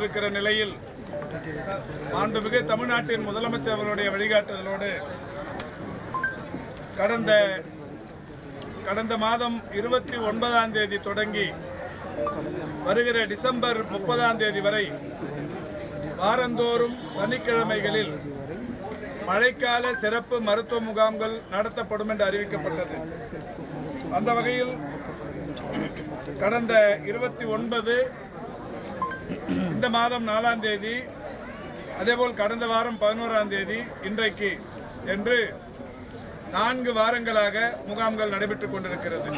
கொண்டிருக்கிற நிலையில் மாண்புமிகு தமிழ்நாட்டின் முதலமைச்சர் அவர்களுடைய வழிகாட்டுதலோடு கடந்த கடந்த மாதம் இருபத்தி ஒன்பதாம் தேதி தொடங்கி வருகிற டிசம்பர் முப்பதாம் தேதி வரை வாரந்தோறும் சனிக்கிழமைகளில் மழைக்கால சிறப்பு மருத்துவ முகாம்கள் நடத்தப்படும் என்று அறிவிக்கப்பட்டது. அந்த வகையில் கடந்த இருபத்தி ஒன்பது இந்த மாதம் நாலாம் தேதி அதேபோல் கடந்த வாரம் பதினோராம் தேதி இன்றைக்கு என்று நான்கு வாரங்களாக முகாம்கள் நடைபெற்றுக் கொண்டிருக்கிறது.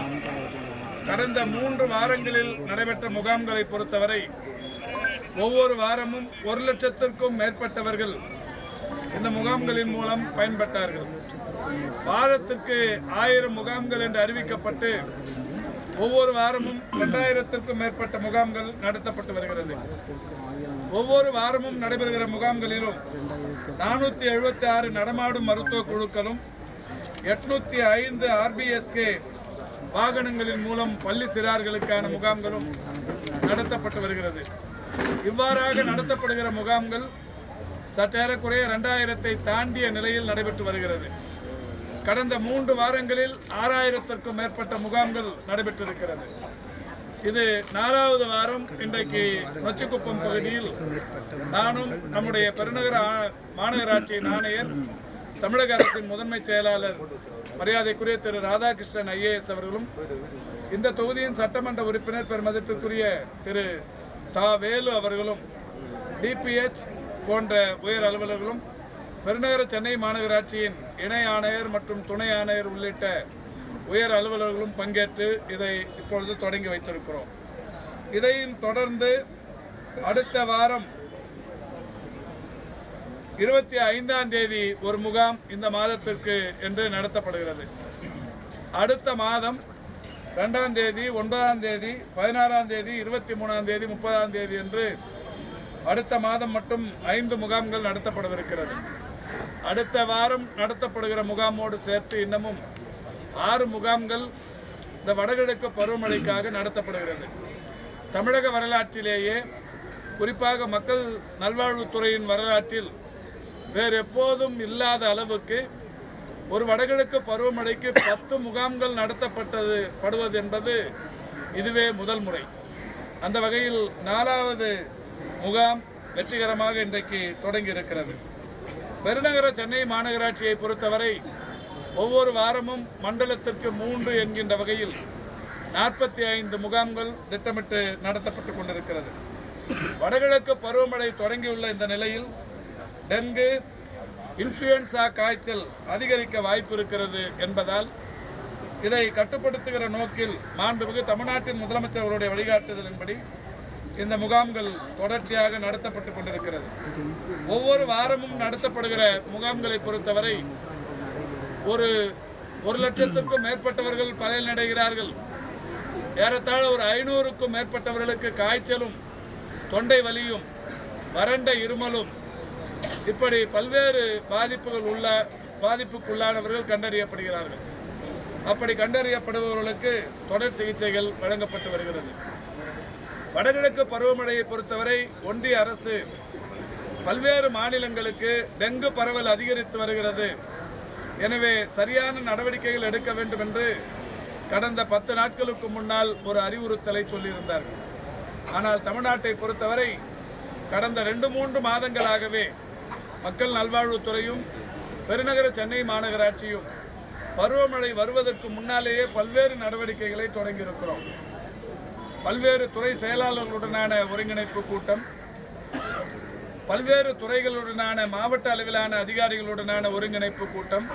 கடந்த மூன்று வாரங்களில் நடைபெற்ற முகாம்களை பொறுத்தவரை ஒவ்வொரு வாரமும் ஒரு லட்சத்திற்கும் மேற்பட்டவர்கள் இந்த முகாம்களின் மூலம் பயன்பட்டார்கள். வாரத்திற்கு ஆயிரம் முகாம்கள் என்று அறிவிக்கப்பட்டு ஒவ்வொரு வாரமும் இரண்டாயிரத்திற்கும் மேற்பட்ட முகாம்கள் நடத்தப்பட்டு வருகிறது. ஒவ்வொரு வாரமும் நடைபெறுகிற முகாம்களிலும் நானூற்றி எழுபத்தி ஆறு நடமாடும் மருத்துவ குழுக்களும் எட்நூத்தி ஐந்து ஆர்பிஎஸ்கே வாகனங்களின் மூலம் பள்ளி சிறார்களுக்கான முகாம்களும் நடத்தப்பட்டு வருகிறது. இவ்வாறாக நடத்தப்படுகிற முகாம்கள் சற்றேறக்குறைய இரண்டாயிரத்தை தாண்டிய நிலையில் நடைபெற்று வருகிறது. கடந்த மூன்று வாரங்களில் ஆறாயிரத்திற்கும் மேற்பட்ட முகாம்கள் நடைபெற்றிருக்கிறது. இது நாலாவது வாரம் இன்றைக்கு நொச்சிக்குப்பம் பகுதியில் நானும் நம்முடைய பெருநகர மாநகராட்சியின் ஆணையர் தமிழக அரசின் முதன்மை செயலாளர் மரியாதைக்குரிய திரு ராதாகிருஷ்ணன் ஐஏஎஸ் அவர்களும் இந்த தொகுதியின் சட்டமன்ற உறுப்பினர் பெருமதிப்பிற்குரிய திரு தா வேலு அவர்களும் டிபிஎச் போன்ற உயர் அலுவலர்களும் பெருநகர சென்னை மாநகராட்சியின் இணை ஆணையர் மற்றும் துணை ஆணையர் உள்ளிட்ட உயர் அலுவலர்களும் பங்கேற்று இதை இப்பொழுது தொடங்கி வைத்திருக்கிறோம். இதையும் தொடர்ந்து அடுத்த வாரம் இருபத்தி ஐந்தாம் தேதி ஒரு முகாம் இந்த மாதத்திற்கு என்று நடத்தப்படுகிறது. அடுத்த மாதம் ரெண்டாம் தேதி ஒன்பதாம் தேதி பதினாறாம் தேதி இருபத்தி மூணாம் தேதி முப்பதாம் தேதி என்று அடுத்த மாதம் மட்டும் ஐந்து முகாம்கள் நடத்தப்படவிருக்கிறது அடுத்த வாரம் நடத்தப்படுகிற முகாமோடு சேர்த்து இன்னமும் ஆறு முகாம்கள் இந்த வடகிழக்கு பருவமழைக்காக நடத்தப்படுகிறது. தமிழக வரலாற்றிலேயே குறிப்பாக மக்கள் நல்வாழ்வுத்துறையின் வரலாற்றில் வேறு எப்போதும் இல்லாத அளவுக்கு ஒரு வடகிழக்கு பருவமழைக்கு பத்து முகாம்கள் நடத்தப்பட்டது படுவது என்பது இதுவே முதல் முறை. அந்த வகையில் நாலாவது முகாம் வெற்றிகரமாக இன்றைக்கு தொடங்கி இருக்கிறது பெருநகர சென்னை மாநகராட்சியை பொறுத்தவரை ஒவ்வொரு வாரமும் மண்டலத்திற்கு மூன்று என்கின்ற வகையில் நாற்பத்தி ஐந்து முகாம்கள் திட்டமிட்டு நடத்தப்பட்டு கொண்டிருக்கிறது. வடகிழக்கு பருவமழை தொடங்கியுள்ள இந்த நிலையில் டெங்கு இன்ஃப்ளூயன்சா காய்ச்சல் அதிகரிக்க வாய்ப்பு இருக்கிறது என்பதால் இதை கட்டுப்படுத்துகிற நோக்கில் மாண்புமிகு தமிழ்நாட்டின் முதலமைச்சர் அவருடைய வழிகாட்டுதலின்படி இந்த முகாம்கள் தொடர்ச்சியாக நடத்தப்பட்டு கொண்டிருக்கிறது. ஒவ்வொரு வாரமும் நடத்தப்படுகிற முகாம்களை பொறுத்தவரை ஒரு ஒரு லட்சத்திற்கும் மேற்பட்டவர்கள் பயனடைகிறார்கள் ஏறத்தாழ ஒரு ஐநூறுக்கும் மேற்பட்டவர்களுக்கு காய்ச்சலும் தொண்டை வலியும் வறண்ட இருமலும் இப்படி பல்வேறு பாதிப்புகள் உள்ள பாதிப்புக்குள்ளானவர்கள் கண்டறியப்படுகிறார்கள். அப்படி கண்டறியப்படுபவர்களுக்கு தொடர் சிகிச்சைகள் வழங்கப்பட்டு வருகிறது. வடகிழக்கு பருவமழையை பொறுத்தவரை ஒன்றிய அரசு பல்வேறு மாநிலங்களுக்கு டெங்கு பரவல் அதிகரித்து வருகிறது. எனவே சரியான நடவடிக்கைகள் எடுக்க வேண்டும் என்று கடந்த பத்து நாட்களுக்கு முன்னால் ஒரு அறிவுறுத்தலை சொல்லியிருந்தார்கள். ஆனால் தமிழ்நாட்டை பொறுத்தவரை கடந்த ரெண்டு மூன்று மாதங்களாகவே மக்கள் நல்வாழ்வுத்துறையும் பெருநகர சென்னை மாநகராட்சியும் பருவமழை வருவதற்கு முன்னாலேயே பல்வேறு நடவடிக்கைகளை தொடங்கியிருக்கிறோம். பல்வேறு துறை செயலாளர்களுடனான ஒருங்கிணைப்பு கூட்டம் பல்வேறு துறைகளுடனான மாவட்ட அளவிலான அதிகாரிகளுடனான ஒருங்கிணைப்பு கூட்டம்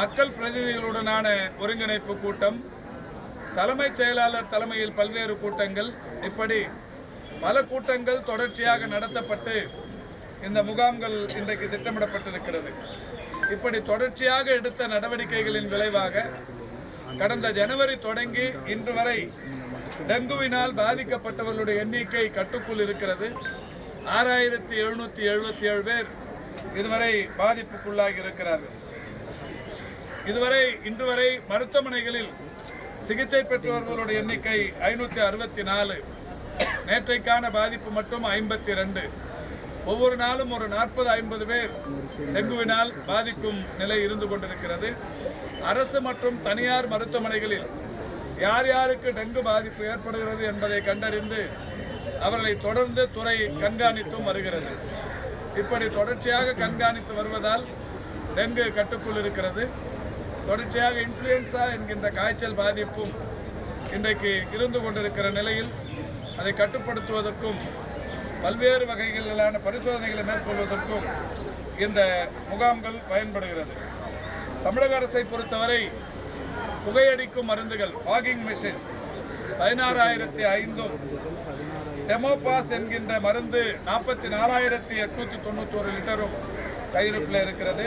மக்கள் பிரதிநிதிகளுடனான ஒருங்கிணைப்பு கூட்டம் தலைமைச் செயலாளர் தலைமையில் பல்வேறு கூட்டங்கள். இப்படி பல கூட்டங்கள் தொடர்ச்சியாக நடத்தப்பட்டு இந்த முகாம்கள் இன்றைக்கு திட்டமிடப்பட்டிருக்கிறது. இப்படி தொடர்ச்சியாக எடுத்த நடவடிக்கைகளின் விளைவாக கடந்த ஜனவரி தொடங்கி இன்று வரை டெங்குவினால் பாதிக்கப்பட்டவர்களுடைய எண்ணிக்கை கட்டுக்குள் இருக்கிறது. ஆறாயிரத்தி எழுநூற்றி எழுபத்தி ஏழு பேர் இதுவரை பாதிப்புக்குள்ளாகி இருக்கிறார்கள். இதுவரை இன்று வரை மருத்துவமனைகளில் சிகிச்சை பெற்றவர்களுடைய எண்ணிக்கை ஐநூற்றி அறுபத்தி நாலு. நேற்றைக்கான பாதிப்பு மட்டும் ஐம்பத்தி ரெண்டு. ஒவ்வொரு நாளும் ஒரு நாற்பது ஐம்பது பேர் டெங்குவினால் பாதிக்கும் நிலை இருந்து கொண்டிருக்கிறது. அரசு மற்றும் தனியார் மருத்துவமனைகளில் யார் யாருக்கு டெங்கு பாதிப்பு ஏற்படுகிறது என்பதை கண்டறிந்து அவர்களை தொடர்ந்து துறை கண்காணித்தும் வருகிறது. இப்படி தொடர்ச்சியாக கண்காணித்து வருவதால் டெங்கு கட்டுக்குள் இருக்கிறது. தொடர்ச்சியாக இன்ஃப்ளூயன்சா என்கின்ற காய்ச்சல் பாதிப்பும் இன்றைக்கு இருந்து கொண்டிருக்கிற நிலையில் அதை கட்டுப்படுத்துவதற்கும் பல்வேறு வகைகளிலான பரிசோதனைகளை மேற்கொள்வதற்கும் இந்த முகாம்கள் பயன்படுகிறது. தமிழக அரசை பொறுத்தவரை புகையடிக்கும் மருந்துகள் ஃபாகிங் மிஷின்ஸ் பதினாறாயிரத்தி ஐந்தும். டெமோபாஸ் என்கின்ற மருந்து நாற்பத்தி நாலாயிரத்தி எட்நூத்தி தொண்ணூத்தோரு லிட்டரும் கையிருப்பில் இருக்கிறது.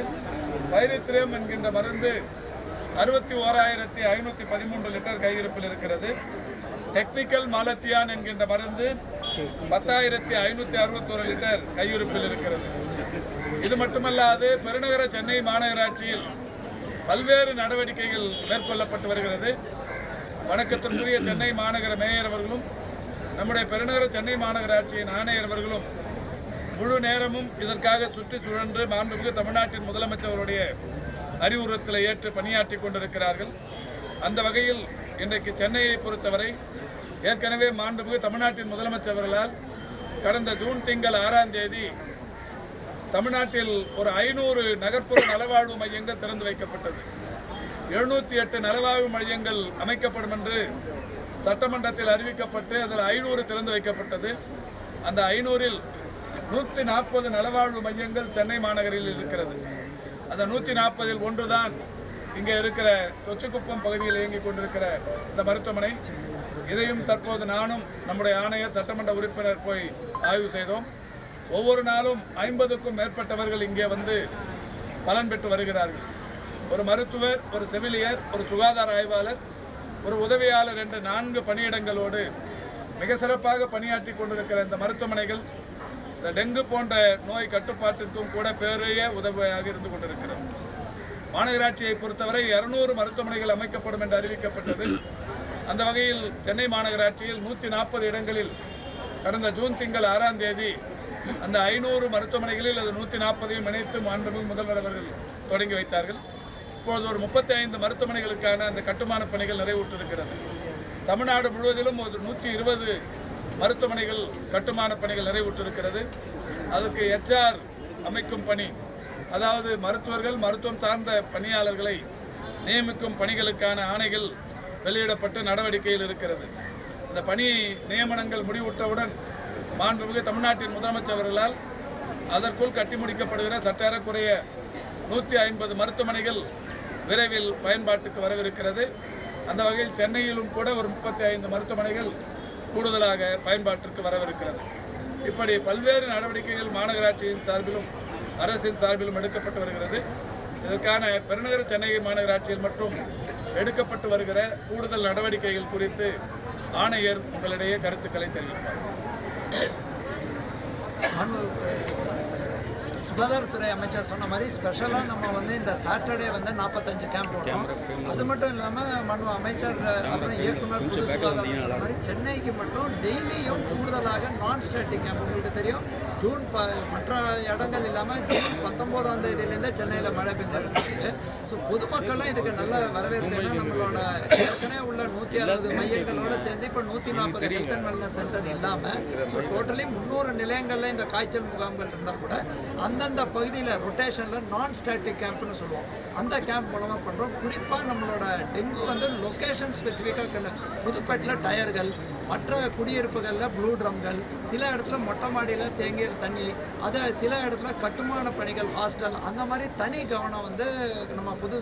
பைரித்ரியம் என்கின்ற மருந்து அறுபத்தி ஓராயிரத்தி ஐநூற்றி பதிமூன்று லிட்டர் கையிருப்பில் இருக்கிறது. டெக்னிக்கல் மாலத்தியான் என்கின்ற மருந்து பத்தாயிரத்தி ஐநூற்றி அறுபத்தோரு லிட்டர் கையிருப்பில் இருக்கிறது. இது மட்டுமல்லாது பெருநகர சென்னை மாநகராட்சியில் பல்வேறு நடவடிக்கைகள் மேற்கொள்ளப்பட்டு வருகிறது. வணக்கத்திற்குரிய சென்னை மாநகர மேயர் அவர்களும் நம்முடைய பெருநகர சென்னை மாநகராட்சியின் ஆணையர் அவர்களும் முழு நேரமும் இதற்காக சுற்றி சுழன்று மாண்புமிகு தமிழ்நாட்டின் முதலமைச்சருடைய அறிவுறுத்தலை ஏற்று பணியாற்றி கொண்டிருக்கிறார்கள். அந்த வகையில் இன்றைக்கு சென்னையை பொறுத்தவரை ஏற்கனவே மாண்புமிகு தமிழ்நாட்டின் முதலமைச்சர்களால் கடந்த ஜூன் திங்கள் ஆறாம் தேதி தமிழ்நாட்டில் ஒரு ஐநூறு நகர்ப்புற நலவாழ்வு மையங்கள் திறந்து வைக்கப்பட்டது. எழுநூற்றி எட்டு நலவாழ்வு மையங்கள் அமைக்கப்படும் என்று சட்டமன்றத்தில் அறிவிக்கப்பட்டு அதில் ஐநூறு திறந்து வைக்கப்பட்டது. அந்த ஐநூறில் நூற்றி நாற்பது நலவாழ்வு மையங்கள் சென்னை மாநகரில் இருக்கிறது. அந்த நூற்றி நாற்பதில் ஒன்றுதான் இங்கே இருக்கிற கொச்சுக்குப்பம் பகுதியில் இயங்கிக் கொண்டிருக்கிற இந்த மருத்துவமனை. இதையும் தற்போது நானும் நம்முடைய ஆணையர் சட்டமன்ற உறுப்பினர் போய் ஆய்வு செய்தோம். ஒவ்வொரு நாளும் ஐம்பதுக்கும் மேற்பட்டவர்கள் இங்கே வந்து பலன் பெற்று வருகிறார்கள். ஒரு மருத்துவர் ஒரு செவிலியர் ஒரு சுகாதார ஆய்வாளர் ஒரு உதவியாளர் என்ற நான்கு பணியிடங்களோடு மிக சிறப்பாக பணியாற்றி கொண்டிருக்கிற இந்த மருத்துவமனைகள் இந்த டெங்கு போன்ற நோய் கட்டுப்பாட்டிற்கும் கூட பெரிய உதவியாக இருந்து கொண்டிருக்கிறது. மாநகராட்சியை பொறுத்தவரை இருநூறு மருத்துவமனைகள் அமைக்கப்படும் என்று அறிவிக்கப்பட்டது. அந்த வகையில் சென்னை மாநகராட்சியில் நூற்றி நாற்பது இடங்களில் கடந்த ஜூன் திங்கள் ஆறாம் தேதி அந்த ஐநூறு மருத்துவமனைகளில் அது நூற்றி நாற்பதையும் இணைத்து மாண்புமிகு முதல்வர் அவர்கள் தொடங்கி வைத்தார்கள். இப்பொழுது ஒரு முப்பத்தி ஐந்து மருத்துவமனைகளுக்கான அந்த கட்டுமான பணிகள் நிறைவுற்றிருக்கிறது. தமிழ்நாடு முழுவதிலும் ஒரு நூற்றி இருபது மருத்துவமனைகள் கட்டுமான பணிகள் நிறைவுற்றிருக்கிறது. அதுக்கு எச்ஆர் அமைக்கும் பணி அதாவது மருத்துவர்கள் மருத்துவம் சார்ந்த பணியாளர்களை நியமிக்கும் பணிகளுக்கான ஆணைகள் வெளியிடப்பட்டு நடவடிக்கையில் இருக்கிறது. இந்த பணி நியமனங்கள் முடிவுற்றவுடன் மாண்புமிகு தமிழ்நாட்டின் முதலமைச்சர் அவர்களால் அதற்குள் கட்டி முடிக்கப்படுகிற சட்டாரக்குறைய நூற்றி ஐம்பது மருத்துவமனைகள் விரைவில் பயன்பாட்டுக்கு வரவிருக்கிறது. அந்த வகையில் சென்னையிலும் கூட ஒரு முப்பத்தி ஐந்து மருத்துவமனைகள் கூடுதலாக பயன்பாட்டிற்கு வரவிருக்கிறது. இப்படி பல்வேறு நடவடிக்கைகள் மாநகராட்சியின் சார்பிலும் அரசின் சார்பிலும் எடுக்கப்பட்டு வருகிறது. இதற்கான பெருநகர சென்னை மாநகராட்சியில் மட்டும் எடுக்கப்பட்டு வருகிற கூடுதல் நடவடிக்கைகள் குறித்து ஆணையர் உங்களிடையே கருத்துக்களை தெரிவிப்பார். சுகாதாரத்துறை அமைச்சர் சொன்ன மாதிரி ஸ்பெஷலாக நம்ம வந்து இந்த சாட்டர்டே வந்து நாற்பத்தஞ்சு கேம்ப் போட்டோம். அது மட்டும் இல்லாமல் மனு அமைச்சர் அப்புறம் இயக்குனர் பொது சுகாதாரம் மாதிரி சென்னைக்கு மட்டும் டெய்லியும் கூடுதலாக நான் ஸ்டாட்டிக் கேம்ப் உங்களுக்கு தெரியும் ஜூன் ப மற்ற இடங்கள் இல்லாமல் ஜூன் பத்தொம்போதாம் தேதியிலேருந்தே சென்னையில் மழை பெஞ்சிருக்கு ஸோ பொதுமக்களும் இதுக்கு நல்ல வரவேற்பு. ஏன்னா நம்மளோட ஏற்கனவே உள்ள நூற்றி அறுபது மையங்களோட சேர்ந்து இப்போ நூற்றி நாற்பது ஹெல்த் அண்ட் வெல்னஸ் சென்டர் இல்லாமல் ஸோ டோட்டலி முந்நூறு நிலையங்களில் இந்த காய்ச்சல் முகாம்கள் இருந்தால் கூட அந்தந்த பகுதியில் ரொட்டேஷனில் நான் ஸ்டாட்டிக் கேம்ப்னு சொல்லுவோம். அந்த கேம்ப் மூலமாக பண்ணுறோம் குறிப்பாக நம்மளோட டெங்கு வந்து லொக்கேஷன் ஸ்பெசிஃபிக்காக புதுப்பேட்டில் டயர்கள் மற்ற குடியிருப்புகளில் ப்ளூ ட்ரம்கள் சில இடத்துல மொட்டை மாடியில் தேங்கிய தண்ணி அதை சில இடத்துல கட்டுமான பணிகள் ஹாஸ்டல் அந்த மாதிரி தனி கவனம் வந்து நம்ம புது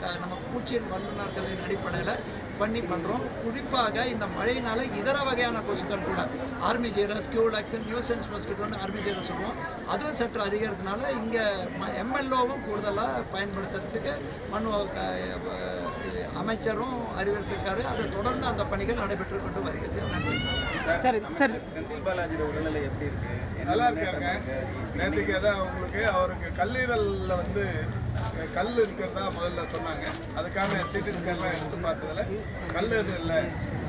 க- நம்ம பூச்சியின் வல்லுநர்களின் அடிப்படையில் பண்ணி பண்ணுறோம் குறிப்பாக இந்த மழையினால இதர வகையான கொசுக்கள் கூட ஆர்மி ஜீரஸ் கியூலாக்சன் நியூசன்ஸ் மஸ்கிட்டோன்னு ஆர்மி ஜீரஸ் சொல்லுவோம். அதுவும் சற்று அதிகரித்தனால இங்கே எம்எல்ஓவும் கூடுதலாக பயன்படுத்துறதுக்கு மண் அமைச்சரும் அறிவுறுத்திருக்காரு. அதை தொடர்ந்து அந்த பணிகள் நடைபெற்று கொண்டு வருகிறது. Sir sir. செந்தில் பாலாஜியோட உடல்நிலை எப்படி இருக்கு? நல்லா இருக்காருங்க நேற்றுக்கு அதான் அவங்களுக்கு அவருக்கு கல்லீரலில் வந்து கல் இருக்கிறதா முதல்ல சொன்னாங்க. அதுக்கான சிடி ஸ்கேன்லாம் எடுத்து பார்த்ததுல கல் எதுவும் இல்லை.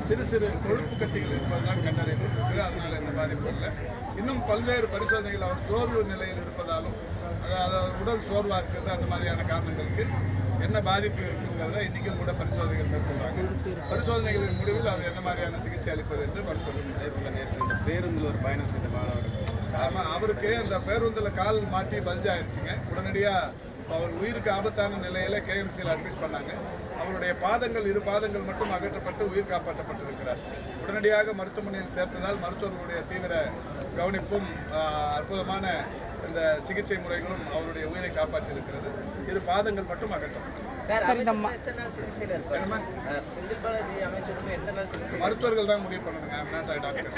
சிறு சிறு கொழுப்பு கட்டிகள் இருப்பதுதான் கண்டறியப்பட்டிருக்கு. அதனால எந்த பாதிப்பும் இல்லை. இன்னும் பல்வேறு பரிசோதனைகள் அவர் சோர்வு நிலையில் இருப்பதாலும் அதாவது உடல் சோர்வாக இருக்கிறது அந்த மாதிரியான காரணங்களுக்கு என்ன பாதிப்பு இருக்குங்கிறத இன்றைக்கும் கூட பரிசோதனைகள் மேற்கொள்றாங்க. பரிசோதனைகளின் முடிவில் அவர் என்ன மாதிரியான சிகிச்சை அளிப்பது என்று அதே இந்த பேருந்தில் ஒரு பயணம் செய்த மாணவர். ஆமாம் அவருக்கு அந்த பேருந்தில் கால் மாட்டி பல்ஜ் ஆயிடுச்சுங்க உடனடியாக அவர் உயிருக்கு ஆபத்தான நிலையில கேஎம்சியில் அட்மிட் பண்ணாங்க. அவருடைய பாதங்கள் இரு பாதங்கள் மட்டும் அகற்றப்பட்டு உயிர் காப்பாற்றப்பட்டிருக்கிறார். உடனடியாக மருத்துவமனையில் சேர்த்ததால் மருத்துவர்களுடைய தீவிர கவனிப்பும் அற்புதமான இந்த சிகிச்சை முறைகளும் அவருடைய உயிரை காப்பாற்றியிருக்கிறது. இரு பாதங்கள் மட்டும் சிகிச்சை மருத்துவர்கள் தான் முடிவு பண்ணணுங்க டாக்டர்.